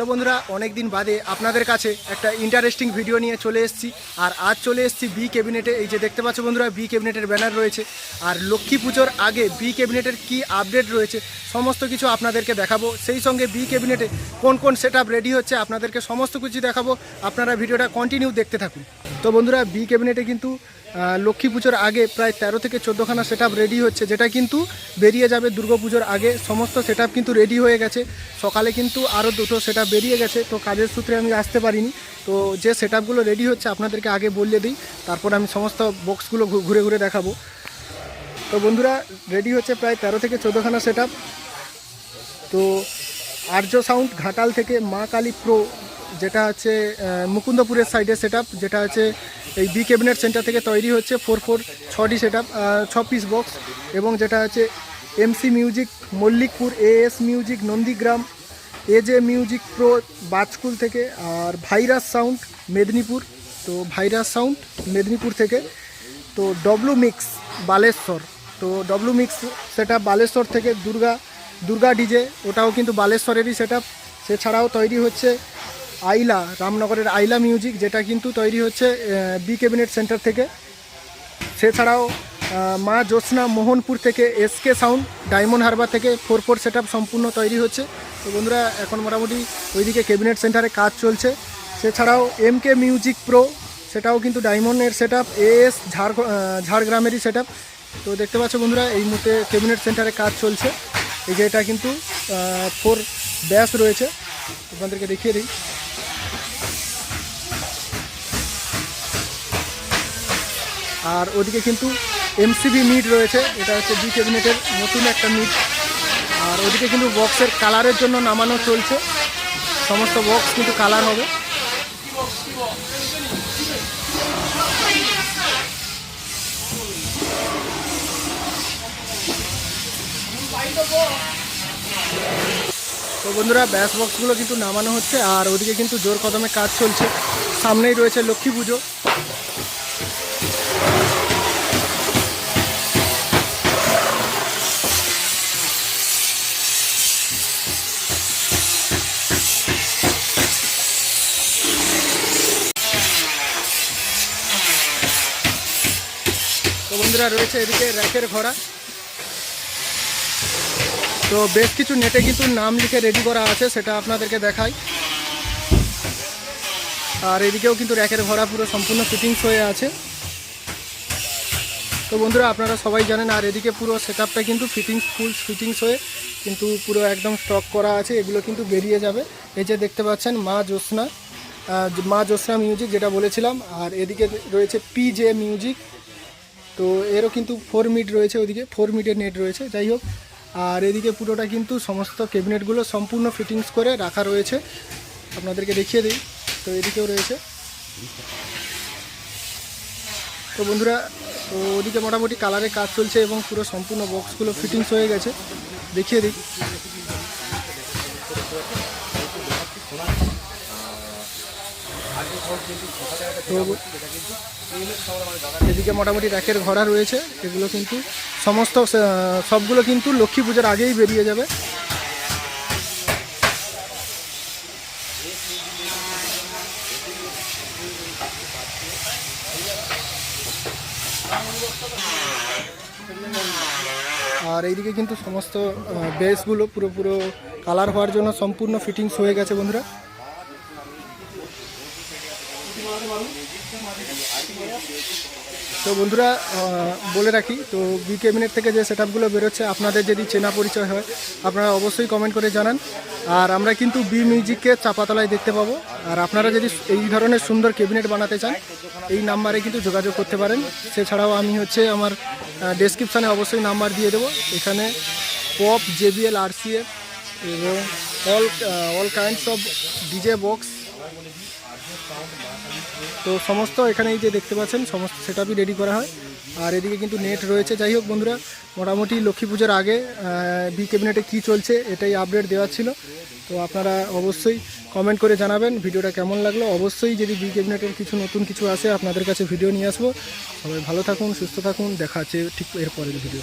তো বন্ধুরা অনেক দিন বাদে আপনাদের কাছে একটা ইন্টারেস্টিং ভিডিও নিয়ে চলে এসেছি। আর আজ চলে এসেছি বি ক্যাবিনেটে এই যে দেখতে পাচ্ছ বন্ধুরা বি ক্যাবিনেটের ব্যানার রয়েছে। আর লক্ষ্মী পুজোর আগে বি ক্যাবিনেটের কি আপডেট রয়েছে, সমস্ত কিছু আপনাদেরকে দেখাবো। সেই সঙ্গে বি ক্যাবিনেটে কোন কোন সেট রেডি হচ্ছে, আপনাদেরকে সমস্ত কিছু দেখাবো। আপনারা ভিডিওটা কন্টিনিউ দেখতে থাকুন। তো বন্ধুরা বি ক্যাবিনেটে কিন্তু লক্ষ্মী পুজোর আগে প্রায় তেরো থেকে চোদ্দোখানা সেট রেডি হচ্ছে, যেটা কিন্তু বেরিয়ে যাবে দুর্গাপুজোর আগে। সমস্ত সেট কিন্তু রেডি হয়ে গেছে। সকালে কিন্তু আরও দুটো সেট বেরিয়ে গেছে, তো কাজের সূত্রে আমি আসতে পারিনি। তো যে সেট রেডি হচ্ছে, আপনাদেরকে আগে বললে দিই। তারপর আমি সমস্ত বক্সগুলো ঘুরে ঘুরে দেখাবো। তো বন্ধুরা রেডি হচ্ছে প্রায় তেরো থেকে চোদ্দোখানা সেট তো আর্য সাউন্ড ঘাটাল থেকে মা কালী প্রো যেটা আহ, মুকুন্দপুরের সাইডে সেট যেটা হচ্ছে এই বি ক্যাবিনেট সেন্টার থেকে তৈরি হচ্ছে ফোর ফোর ছটি সেট ছ পিস বক্স এবং যেটা হচ্ছে MC music Mallickpur AS music Nandigram AJ music pro Bajkul থেকে আর ভাইরাস সাউন্ড মেদিনীপুর। তো ভাইরাস সাউন্ড মেদিনীপুর থেকে। তো ডব্লু মিক্স বালেশ্বর। তো ডব্লু মিক্স সেটা বালেশ্বর থেকে দুর্গা দুর্গা ডিজে ওটাও কিন্তু বালেশ্বরেরই সেট আপ সেছাড়াও তৈরি হচ্ছে আইলা, রামনগরের আইলা মিউজিক যেটা কিন্তু তৈরি হচ্ছে বি ক্যাবিনেট সেন্টার থেকে। সেছাড়াও মা জ্যোৎস্না মোহনপুর থেকে এসকে সাউন্ড ডায়মন্ড হারবার থেকে ফোর ফোর সেট সম্পূর্ণ তৈরি হচ্ছে। তো বন্ধুরা, এখন মোটামুটি ওইদিকে ক্যাবিনেট সেন্টারে কাজ চলছে। সেছাড়াও এম কে মিউজিক প্রো সেটাও কিন্তু ডায়মন্ডের সেট আপ এএস ঝাড় ঝাড়গ্রামেরই সেট তো দেখতে পাচ্ছ বন্ধুরা, এই মুহূর্তে ক্যাবিনেট সেন্টারে কাজ চলছে। এই যে এটা কিন্তু ফোর ব্যাস রয়েছে। আপনাদেরকে দেখিয়ে দিই। আর ওদিকে কিন্তু এমসিবি মিড রয়েছে, এটা হচ্ছে বি ক্যাবিনেটের নতুন একটা মিড আর ওদিকে কিন্তু বক্সের কালারের জন্য নামানো চলছে। সমস্ত বক্স কিন্তু কালার হবে। তো বন্ধুরা ব্যাস বক্সগুলো কিন্তু নামানো হচ্ছে, আর ওদিকে কিন্তু জোর কদমে কাজ চলছে। সামনেই রয়েছে লক্ষ্মী পুজো। বন্ধুরা রয়েছে এদিকে র্যাকের ঘোড়া। তো বেশ কিছু নেটে কিন্তু নাম লিখে রেডি করা আছে, সেটা আপনাদেরকে দেখাই। আর এদিকেও কিন্তু র্যাকের ঘোড়া পুরো সম্পূর্ণ ফিটিংস হয়ে আছে। তো বন্ধুরা, আপনারা সবাই জানেন, আর এদিকে পুরো সেট কিন্তু ফিটিংস ফুল ফিটিংস হয়ে কিন্তু পুরো একদম স্টক করা আছে, এগুলো কিন্তু বেরিয়ে যাবে। এই যে দেখতে পাচ্ছেন, মা জ্যোৎস্না। মা জ্যোৎস্না মিউজিক যেটা বলেছিলাম, আর এদিকে রয়েছে পি জে মিউজিক তো এরও কিন্তু ফোর মিট রয়েছে ওদিকে ফোর মিটের নেট রয়েছে, যাই হোক। আর এদিকে পুরোটা কিন্তু সমস্ত ক্যাবিনেটগুলো সম্পূর্ণ ফিটিংস করে রাখা রয়েছে। আপনাদেরকে দেখিয়ে দিই, তো এদিকেও রয়েছে। তো বন্ধুরা ওদিকে মোটামুটি কালারে কাজ চলছে এবং পুরো সম্পূর্ণ বক্সগুলো ফিটিংস হয়ে গেছে। দেখিয়ে দিই। তো এদিকে মোটামুটি র্যাকের ঘোড়া রয়েছে এগুলো কিন্তু সমস্ত সবগুলো কিন্তু লক্ষ্মী পুজোর আগেই বেরিয়ে যাবে। আর এইদিকে কিন্তু সমস্ত বেসগুলো পুরো পুরো কালার হওয়ার জন্য সম্পূর্ণ ফিটিংস হয়ে গেছে বন্ধুরা। তো বন্ধুরা বলে রাখি, তো বি ক্যাবিনেট থেকে যে সেট আপগুলো বেরোচ্ছে, আপনাদের যদি চেনা পরিচয় হয়, আপনারা অবশ্যই কমেন্ট করে জানান। আর আমরা কিন্তু বি মিউজিককে চাপাতলায় দেখতে পাবো। আর আপনারা যদি এই ধরনের সুন্দর ক্যাবিনেট বানাতে চান, এই নাম্বারে কিন্তু যোগাযোগ করতে পারেন। সেছাড়াও আমি হচ্ছে আমার ডেসক্রিপশানে অবশ্যই নাম্বার দিয়ে দেবো। এখানে পপ জেবিএল আরসিএফ এবং all all kinds of DJ box তো সমস্ত এখানে এই যে দেখতে পাচ্ছেন, সমস্ত সেটআপই রেডি করা হয়। আর এদিকে কিন্তু নেট রয়েছে। যাই হোক বন্ধুরা, মোটামুটি লক্ষ্মী পুজোর আগে বি ক্যাবিনেটে কী চলছে এটাই আপডেট দেওয়া ছিল। তো আপনারা অবশ্যই কমেন্ট করে জানাবেন ভিডিওটা কেমন লাগল। অবশ্যই যদি বি ক্যাবিনেটের কিছু নতুন কিছু আসে, আপনাদের কাছে ভিডিও নিয়ে আসব। সবাই ভালো থাকুন, সুস্থ থাকুন। দেখা আছে ঠিক এর পরের ভিডিও